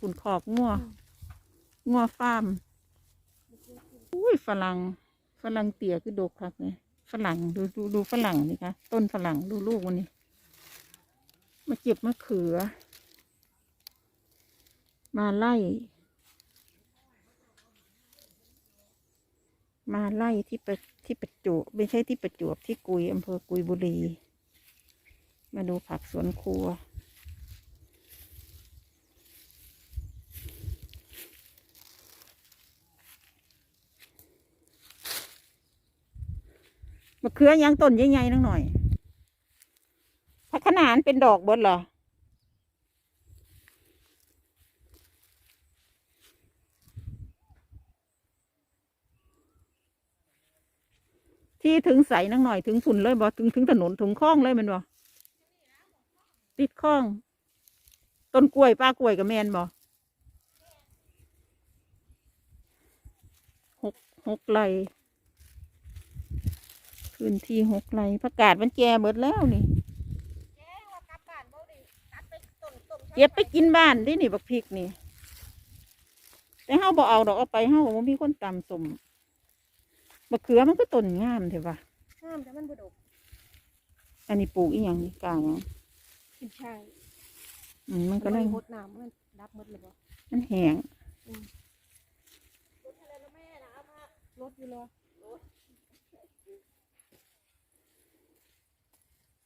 คุณขอกงัวงัวฟาร์มอุ้ยฝรั่งฝรั่งเตี่ยคือดกครับเนี่ยฝรั่งดูดูดูฝรั่งนี่คะต้นฝรั่งดูลูกมันนี่มาเก็บมะเขือ มาไล่ มาไล่ที่ประที่ประจวบไม่ใช่ที่ประจวบที่กุยอำเภอกุยบุรี มาดูผักสวนครัว มะเขือยังต้นใหญ่ๆนังหน่อยผักขนานเป็นดอกบดเหรอที่ถึงใสนังหน่อยถึงฝุ่นเลยบ่ถึงถึงถนนถึงคลองเลยมันบ่ติดคลอง ต้นกล้วยป้ากล้วยกับแมนบ่หกหกไร่ พื้นที่หกไร่ประกาศมันแก่หมดแล้วนี่แจ้งว่ากลับบ้านบ่ได้ตัดไปต้นต้นเก็บไปกินบ้านได้นี่บักพริกนี่ แต่เฮาบ่เอาดอกเอาไปเฮาบ่มีคนตำสมบักเขือมันก็ต้นงามเถอะวะห้ามแต่มันบ่ดกอันนี้ปลูกอีหยังนี่กลางหยังกินช่างอืมมันก็เลยหดน้ำมันดับหมดเลยบ่มันแห้งรถอะไรนะแม่นะเอามารถอยู่เลย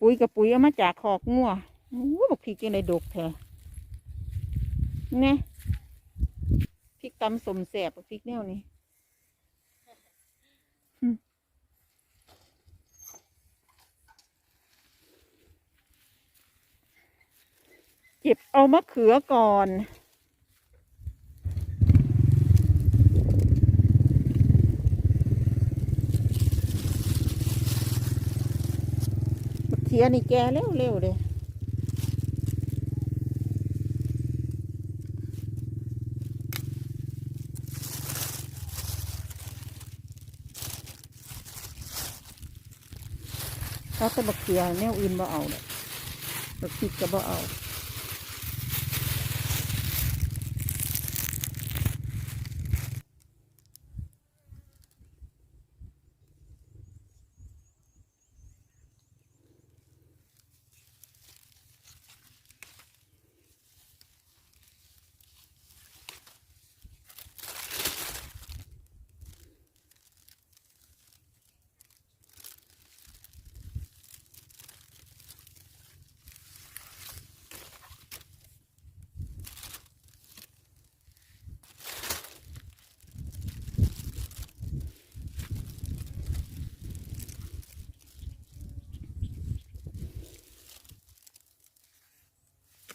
ปุ๋ยกับปุ๋ยเอามาจากขอกงัวโอ้บักพริกยังไดดกแท้เนี่ยพริกตำสมแสบบักพริกแนวนี้เก็บเอามะเขือก่อน ทียนี่แกเร็วเร็วๆเลยเขาตะบักเกียแนวอื่นบ่เอาเลยบักพริกก็บ่เอา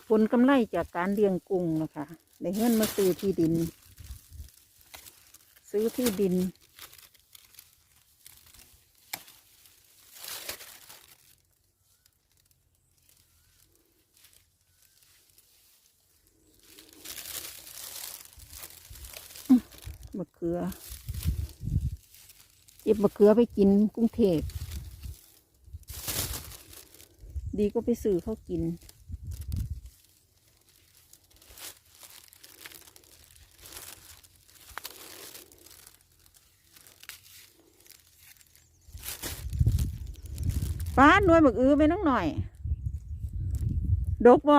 ผลกำไรจากการเลี้ยงกุ้งนะคะได้เงินมาซื้อที่ดิน ซื้อที่ดิน มะเขือเก็บมะเขือไปกินกรุงเทพ ดีก็ไปซื้อเขากิน ป้าหน่วยบักอื้อไปน้องหน่อย ดกบ่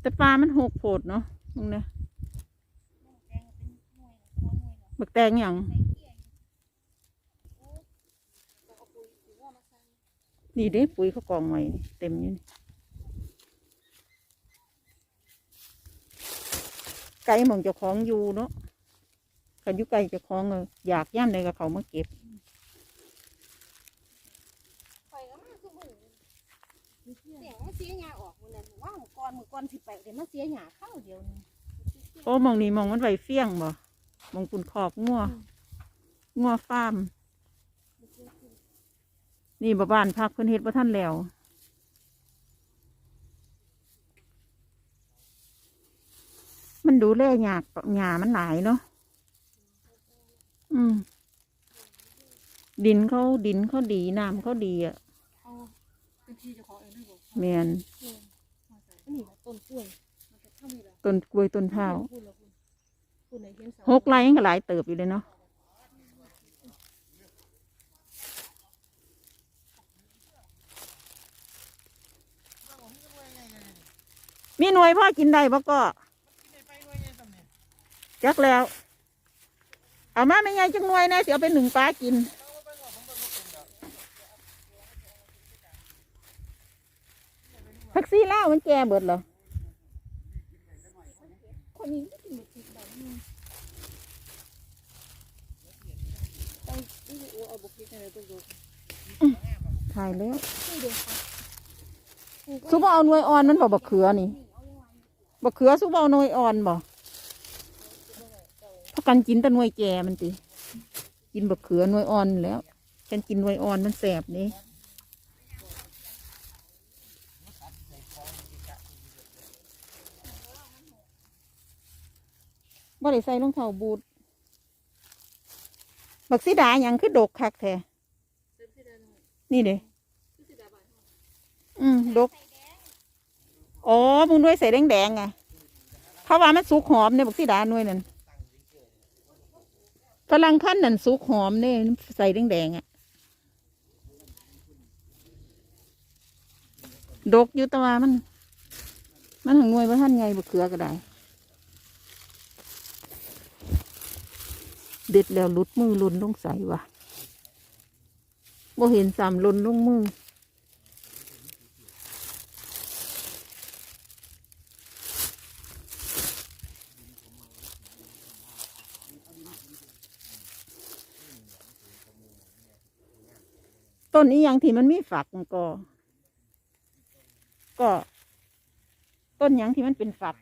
แต่ปลามันหกโผดเนาะมึงเนี่ยบักแตงอย่างนี่เด้ปุ๋ยเขากองไว้เต็มอยู่นี่ไก่มองเจ้าของอยู่เนาะกันยู่ไก่เจ้าของเอะอยากย่ำในกับเขามาเก็บ ข่อยก็มาคือมือเสียง มันเสียหญ้าออกมื้อนั้นว่างก่อนมื้อก่อนสิไปเดี๋ยวมันเสียหญ้าเข้าเดียวนึงโอ้มองนี่มองมันไหวเฟี้ยงบ่มองปุ่นขอกงัวงัวฟาร์ม นี่บ่บ้านพักเพิ่นเฮ็ดบ่ท่านแล้วมันดูแลยากหญ้ามันหลายเนาะ อืม ดินเขาดินเขาดีน้ำเขาดีอะเอาเป็นที่เจ้าของเองด้วยบ่ แมนอันนี้ล่ต้นกล้วยต้นกล้วยต้นพร้าวหนเห็นเสาหกไร่ยังก็หลายเติบอยู่เลยเนาะมีหน่วยพ่อกินได้บ่ก็จักแล้ว เอามาไม่ไงจังหน่วยนะสิเอาไปหนึ่งปลากิน พักซี่ล่ามันแก่เบิดเหรอคนนี้ไม่ติดแบบนี้ไปนี่โอ้เอาบุกพริกอะไรตัวโยกถ่ายแล้วช่วยเดี๋ยวค่ะซุปเอาหน่วยอ่อนมันบอกบักเขือนี่บักเขือซุปเอาหน่วยอ่อนบ่เพราะกันกินแต่หน่วยแก่มันติกินบักเขือหน่วยอ่อนแล้วฉันกินหน่วยอ่อนมันแสบนี่ ได้ใส่รองเท้าบูทบักสีดาหยังคือดกคักแท้นี่เด้อืมดกอ๋อมึงด้วยใส่แดงๆไงเขาว่ามันสุกหอมเนี่ยบอกสิดาหน่วยนั่นฝรั่งขั้นนั่นสุกหอมเนี่ยใส่แดงๆอะดกอยู่ตะวามัน มันหงน่วยว่าท่านไงบกเขือก็ได้ เด็ดแล้วลุดมือลุนลงใส่วะบ่เห็นสามลุนลงมือ ต้นนี้ยังที่มันมีฝักก็ ก็ ต้นหยังที่มันเป็นฝัก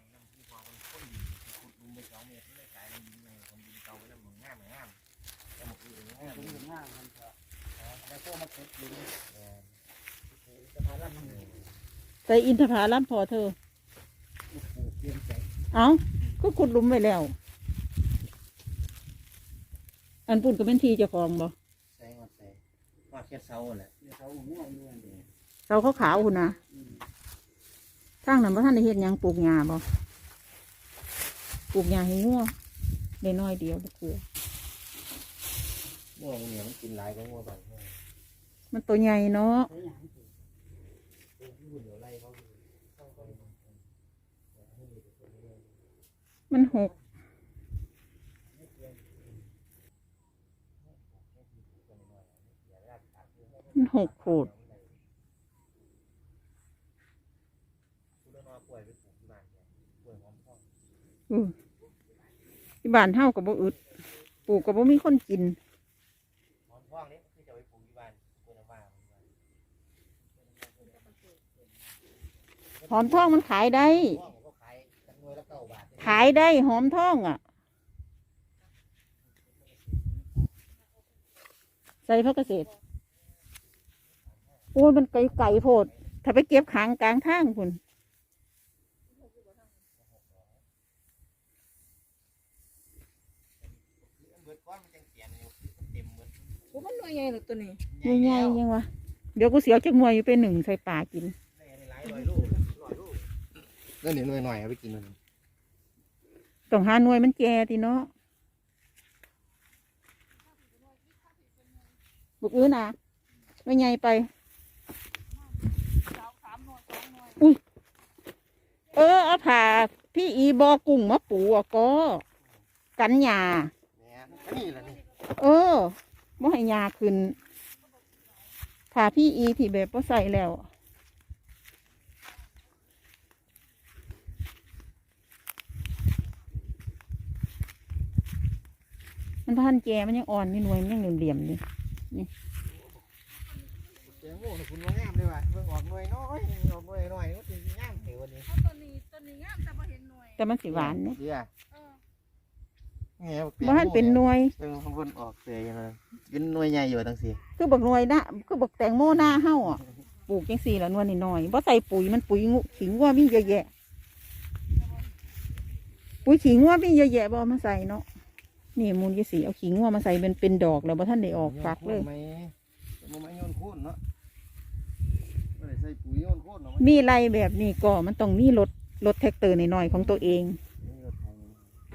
ใส่อินทผลัมพอเธอเอาก็ขุดหลุมไว้แล้ว อันปุ่นก็เป็นทีเจ้าของบ่ใส่มาใส่ว่าแค่เสาแหละเสาหัวเงินเดียวเราขาวๆคุณนะทางนั้นว่าท่านได้เฮ็ดหยังปลูกหญ้าบ่ปลูกหญ้าให้งัวได้น้อยเดียวบ่คืองัวมันเนี่ยมันกินหลายก็งัวบางงัว มันตัวใหญ่เนาะมันหกมันหกขูดอือที่บ้านเท่ากับบ่อึดปลูกกับบ่มีคนกิน หอมทองนี่คือจะไปปลูกที่บ้านกล้วยน้ำว้า ห อมทองมันขายได้ทองก็ขายกันหน่วยละเก้าบาทขายได้หอมทองอะ ใส่พักเกษตรโอ้ยมันไกลไก่โพด ถ้าไปเก็บขางกลางทางคุณเบิดก้อนมันจังเสียนอยู่เต็มเบิดโอ้มันหน่วยใหญ่หรอตัวนี้ ใหญ่ๆยังวะเดี๋ยวกูเสียวจักหน่วยอยู่ไปหนึ่งใส่ป่ากิน ได้หลายร้อยลูกร้อยลูก นั่นเดี๋ยวหน่วยหน่อยเอาไปกินมันต้องหาหน่วยมันแก่ทีเนาะบุกอื้อนะไม่ใหญ่ไป อุ้ย เออเอาผ่าพี่อีบอกุ่งมาปูอะก็ กันหยาเนี่ยอันนี้แหละนี่เออบ่ให้ยาขึ้นผ่าพี่อีที่แบบว่าใส่แล้ว มันพันแกมันยังอ่อนนี่หน่วยมันยังเหลี่ยมๆนี่แตงโมนี่คุณว่างามเลยว่ะเพิ่งออกหน่วยน้อยออกหน่วยน้อยมันสิงามเหรอวันนี้ตัวนี้ตัวนี้งามแต่พอเห็นหน่วยแต่มันสีหวานเนี่ยเดี๋ยวเออเนี่ยบ่ทันเป็นหน่วยเป็นคนออกเสียยังไงเป็นหน่วยใหญ่อยู่ตั้งสี่คือบักหน่วยนะคือบักแตงโมหน้าเฮาอะปลูกจังสี่ละหน่วยนิดหน่อยบ่ใส่ปุ๋ยมันปุ๋ยงูขิงว่ามีเยอะแยะ ปุ๋ยขิงว่ามีเยอะแยะบ่เอามาใส่เนาะ นี่มูลยี่สีเอาขิงว่ามาใส่เป็นเป็นดอกแล้วบ่ท่านได้ออกฝักเลยไหมมันไม่โยนโค่นเนาะไม่ได้ใส่ปุ๋ยโยนโค่นเนาะมีไรแบบนี้ก็มันต้องมีรถรถแท็กเตอร์น้อยๆของตัวเองนี่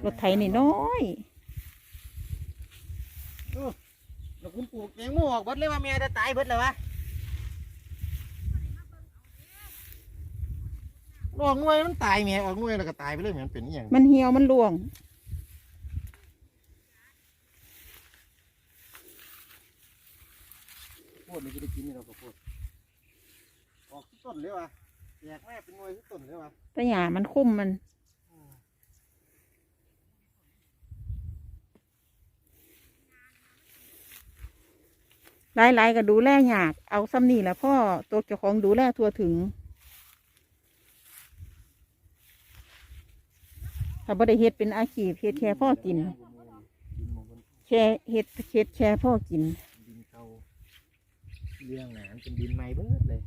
รถไถนี่รถไถน้อยแล้วคุณปลูกแตงโมออกเบิดเลยว่าแม่จะตายเบิดเลยวะออกหน่วยมันตายแม่ออกหน่วยแล้วก็ตายไปเลยแม่มันเป็นอหย่างๆมันเหี่ยวมันร่วง พดนี่จะได้กินนี่เราก็โพดออกทุกต้นเลยวะแยกแม่เป็นหน่วยทุกต้นเลยวะแต่หญ้ามันคุ้มมัน หลายๆก็ดูแลยาก เอาซ้ำนี่แหละพ่อตัวเจ้าของดูแลทั่วถึง ถ้าบ่ได้เฮ็ดเป็นอาชีพเฮ็ดแค่พ่อกินดินมองบนแค่เฮ็ดเฮ็ดแค่พ่อกินดินเก่า เลี้ยงหนานเป็นดินใหม่เบิดเลย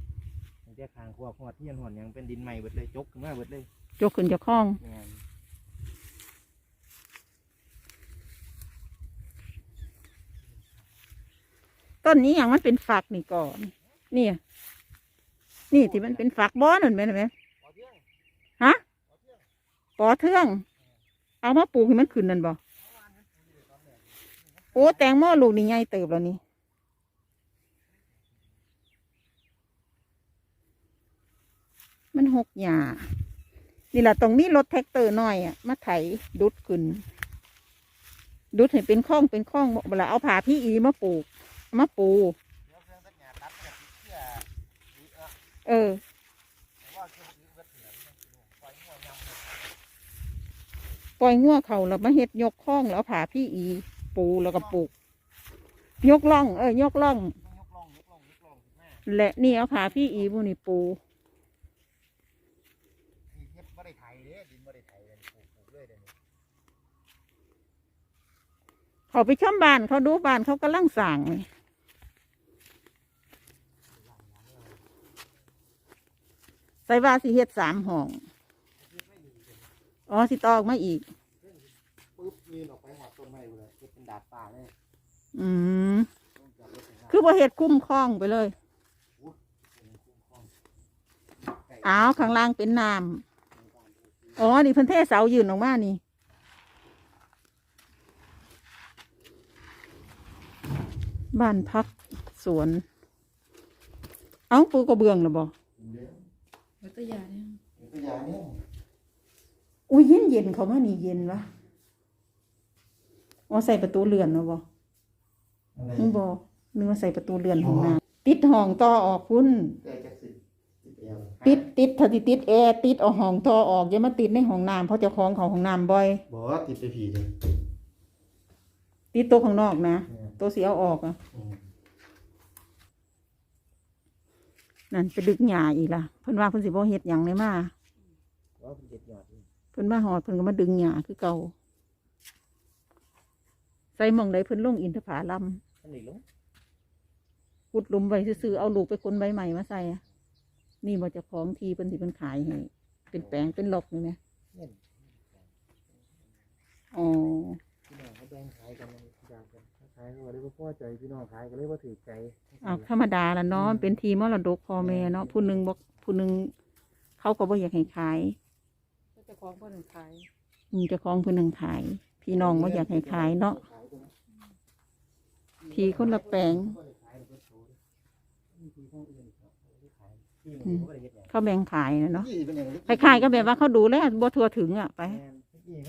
ตั้งแต่คางขวบหอดเทียนหอนหยังเป็นดินใหม่เบิดเลยจกขึ้นมาเบิดเลยจกขึ้นเจะคล้าของแม่นต้นนี้อย่างมันเป็นฝักนี่ก่อน นี่อะนี่ที่มันเป็นฝักบ้อนนั่นไหมเห็นไหมขอเที่ยงฮะปอเทืองเอามาปลูกให้มันขึ้นนั่นบ่โอ้แตงโมลูกนี่ใหญ่เติบแล้วนี่ มันหกหญ้านี่แหละตรงนี้รถแท็กเตอร์น้อยอะมาไถดุดขึ้น ดุดให้เป็นข้องเป็นข้องเวลาเอาผ่าพี่อีมาปลูกมาปู เองสักหยาตัดแบบเชื่อปล่อยหัวยำเลยปล่อยงัวเขาแล้วมาเฮ็ดยกข้องแล้วผ่าพี่อี ปูแล้วก็ปลูก ยกล่อง เออยกล่องต้ยกล่องยกล่องและนี่เอาผ่าพี่อีบุนี่ปู นี่เฮ็ดบ่ได้ไถเด้ดินบ่ได้ไถเลยปลูกปลูกเลยเดี๋ยวนี้ เขาไปช่อมบ้านเขาดูบ้านเขากำลังสั่งเลยใส่ว่าสิเฮ็ดสามห้อง อ๋อสิตอออกมาอีก ปุ๊บยืนออกไปหอดต้นไม้เลยเฮ็ดเป็นดาดฟ้าเลยอืม ต้องจับรถถึงหน้าคือบ่เฮ็ดคุ้มคล้องไปเลยเป็นคุ้มครองไก่อ้าวข้างล่างเป็นน้ำอ๋อ นี่เพิ่นเทเสายืนออกมานี่ บ้านพักสวน เอ้าปูกระเบื้องหรือบ่เด้อวัตยาเนี่ยเป็นตัวอย่างนี่อุ้ยเย็นเย็นๆเขามานี่เย็นวะอ๋อใส่ประตูเรือนมาบ่อะไรมึงบ่นึกว่าใส่ประตูเรือนของน้ำติดห้องต่อออกพุ่นไก่จักสิติดเอวติดติดถ้าสิติดแอร์ติดเอาห้องต่อออกอย่ามาติดในห้องน้ำเพราะเจ้าของเขาห้องน้ำบ่อยบอกว่าติดไปผีเลย ติดโต๊ะข้างนอกนะเนี่ยโต๊ะสีเอาออกอะอืมนั่นไปดึกหญ้าอีกล่ะเพิ่นว่าเพิ่นสิบ่เฮ็ดหยังเลยมาว่าเป็นเด็ดยอดนี่เพิ่นมาหอดเพิ่นก็มาดึงหญ้าคือเก่าใส่หม่องใดเพิ่นลงอินทผลัมอันนี้ลงขุดหลุมไว้ซื่อๆเอาลูกไปคนใบใหม่มาใส่อะนี่บ่เจะของทีเพิ่นสิเพิ่นขายให้เป็นแปลงเป็นหลอกนี่แหมเน่นอ๋อพี่น้องเขา แบ่งขายกันอยากกันขายก็ว่าได้บ่พอใจพี่น้องขายก็เลยบ่ถือใจเอาธรรมดาละเนาะมันเป็นทีมรดกพ่อแม่เนาะผู้หนึงบอกผู้หนึงเขาก็บ่อยากให้ขายก็จะคล้องคนขายอืมเจ้าของผู้หนึงขาย พี่น้องบ่อยากให้ขายเนาะ ทีคนละแปลงที่มันก็บ่ได้เฮ็ดหยังเขาแบ่งขายนะเนาะที่เป็นอย่างนี้คล้ายๆก็แบบว่าเขาดูแลบ่ทั่วถึงอะไปแม่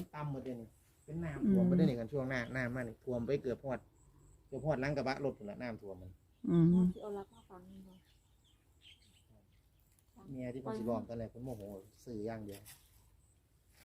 นที่มันต่ำหมดเลยนี่เป็นน้ำท่วมไปได้นี่กันช่วงหน้าน้ำมานี่ท่วมไปเกือบฮอดเกือบฮอดหลังกระบะรถพุ่นละน้ำท่วมมันอืมที่เอารักมาฟังนี่บ่เมียที่เพิ่นสิบอกตอนแรกเพิ่นโมโหซื้ออย่างเดียว